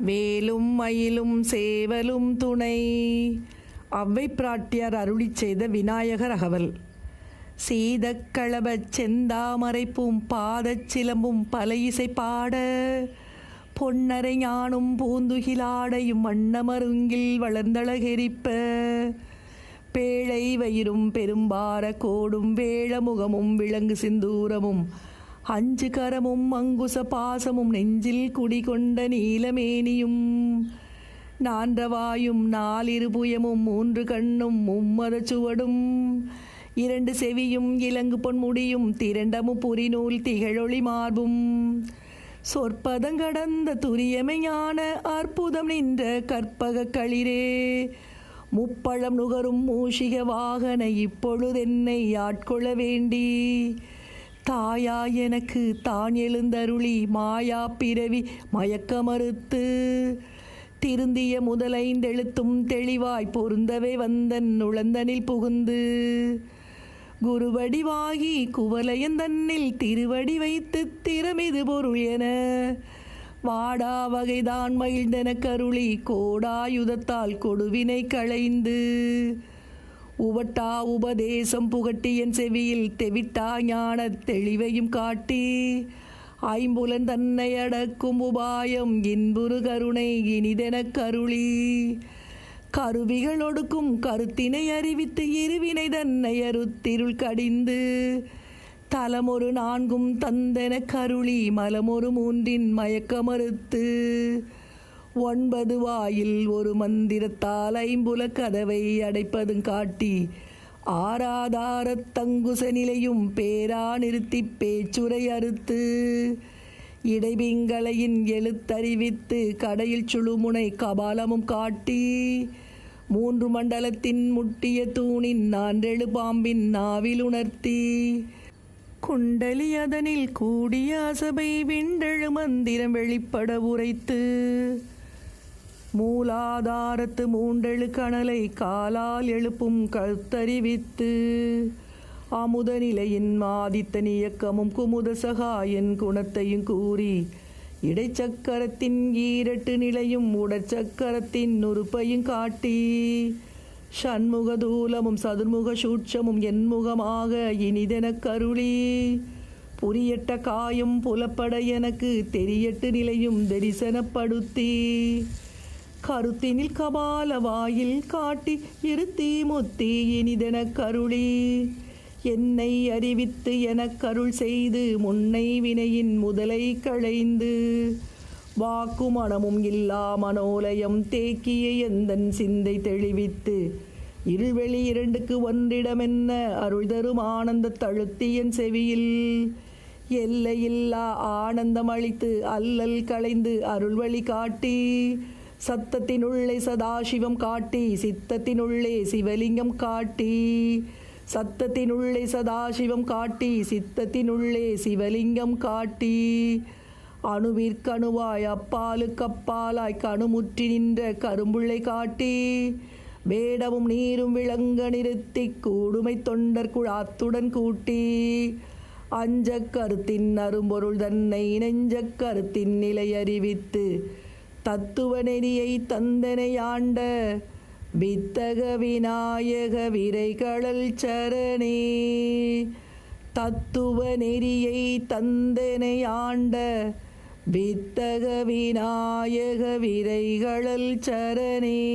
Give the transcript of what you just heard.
வேலும் மயிலும் சேவலும் துணை. அவ்வை பிராட்டியார் அருளிச் செய்த விநாயகர் அகவல். சீதக்களபச் செந்தாமரைப்பும் பாதச் சிலம்பும் பல இசை பாட. பொன்னரை ஞானும் பூந்துகிலாடையும் வண்ணமருங்கில் வளர்ந்தழகெரிப்ப. பேழை வயிறும் பெரும்பார கோடும் வேழமுகமும் விலங்கு சிந்தூரமும் அஞ்சு கரமும் அங்குச பாசமும் நெஞ்சில் குடிகொண்ட நீலமேனியும் நான்றவாயும் நாலிரு புயமும் மூன்று கண்ணும் மும்மத சுவடும் இரண்டு செவியும் இலங்கு பொன்முடியும் திரண்டமு புரிநூல் திகழொளி மார்பும் சொற்பதங்கடந்த துரியமையான அற்புதம் நின்ற கற்பக களிரே முப்பழம் நுகரும் மூஷிக வாகன இப்பொழுதென்னை ஆட்கொள்ள வேண்டி தாயா எனக்கு தான் எழுந்தருளி மாயா பிறவி மயக்க மறுத்து திருந்திய முதலைந்தெழுத்தும் தெளிவாய் பொருந்தவே வந்தன் நுழந்தனில் புகுந்து. குருவடிவாகி குவலையந்தன்னில் திருவடி வைத்து திறமிது பொருள் என. வாடா வகைதான் மகிழ்ந்தன கருளி கோடாயுதத்தால் கொடுவினை களைந்து. உவட்டா உபதேசம் புகட்டி என் செவியில் தெவிட்டா ஞான தெளிவையும் காட்டி. ஐம்புலன் தன்னை அடக்கும் உபாயம் இன்புரு கருணை இனிதென கருளி. கருவிகள் ஒடுக்கும் கருத்தினை அறிவித்து இருவினை தன்னை அறுத்திருள் கடிந்து. தலமொரு நான்கும் தந்தென கருளி மலமொரு மூன்றின் மயக்க மறுத்து ஒன்பது வாயில் ஒரு மந்திரத்தால் ஐம்புல கதவை அடைப்பதும் காட்டி ஆராதாரத் தங்குச நிலையும் பேரா நிறுத்தி பேச்சுரை அறுத்து இடைபிங்களையின் எழுத்தறிவித்து கடையில் சுழுமுனை கபாலமும் காட்டி மூன்று மண்டலத்தின் முட்டிய தூணின் நான்றெழு பாம்பின் நாவில் உணர்த்தி குண்டலி அதனில் கூடிய அசபை விண்டெழு மந்திரம் வெளிப்பட உரைத்து மூலாதாரத்து மூண்டெழு கணலை காலால் எழுப்பும் கருத்தறிவித்து அமுத நிலையின் மாதித்தன் இயக்கமும் குமுத சகாயன் குணத்தையும் கூறி இடைச்சக்கரத்தின் ஈரட்டு நிலையும் உடற்சக்கரத்தின் நுறுப்பையும் காட்டி ஷண்முக தூலமும் சதுர்முக சூட்சமும் என்முகமாக இனிதெனக் கருளி புரியட்ட காயும் புலப்பட எனக்கு தெரியட்டு நிலையும் தரிசனப்படுத்தி கருத்தினில் கபால வாயில் காட்டி இருத்தி முத்தி இனிதெனக் கருளி. என்னை அறிவித்து எனக் கருள் செய்து முன்னை வினையின் முதலை களைந்து. வாக்கு மனமும் இல்லா மனோலயம் தேக்கிய எந்தன் சிந்தை தெளிவித்து. இருள்வெளி இரண்டுக்கு ஒன்றிடமென்ன அருள் தரும் ஆனந்த தழுத்தியன் செவியில். எல்லையில்லா ஆனந்தம் அளித்து அல்லல் களைந்து அருள்வழி காட்டி. சத்தத்தினுள்ளே சதாசிவம் காட்டி சித்தத்தினுள்ளே சிவலிங்கம் காட்டி. சத்தத்தினுள்ளே சதாசிவம் காட்டி சித்தத்தினுள்ளே சிவலிங்கம் காட்டி. அணுவிற்கணுவாய் அப்பாலுக்கப்பாலாய் கணுமுற்றி நின்ற கரும்புள்ளை காட்டி. வேடமும் நீரும் விளங்க நிறுத்தி கூடுமை தொண்டர் குழாத்துடன் கூட்டி. அஞ்சக் கருத்தின் அரும்பொருள் தன்னை நெஞ்சக் கருத்தின் நிலை அறிவித்து தத்துவ நெறியை தந்தனை ஆண்ட வித்தக விநாயக விரைகளல் சரணே. தத்துவ நெறியை தந்தனை ஆண்ட வித்தக விநாயக விரைகளல் சரணே.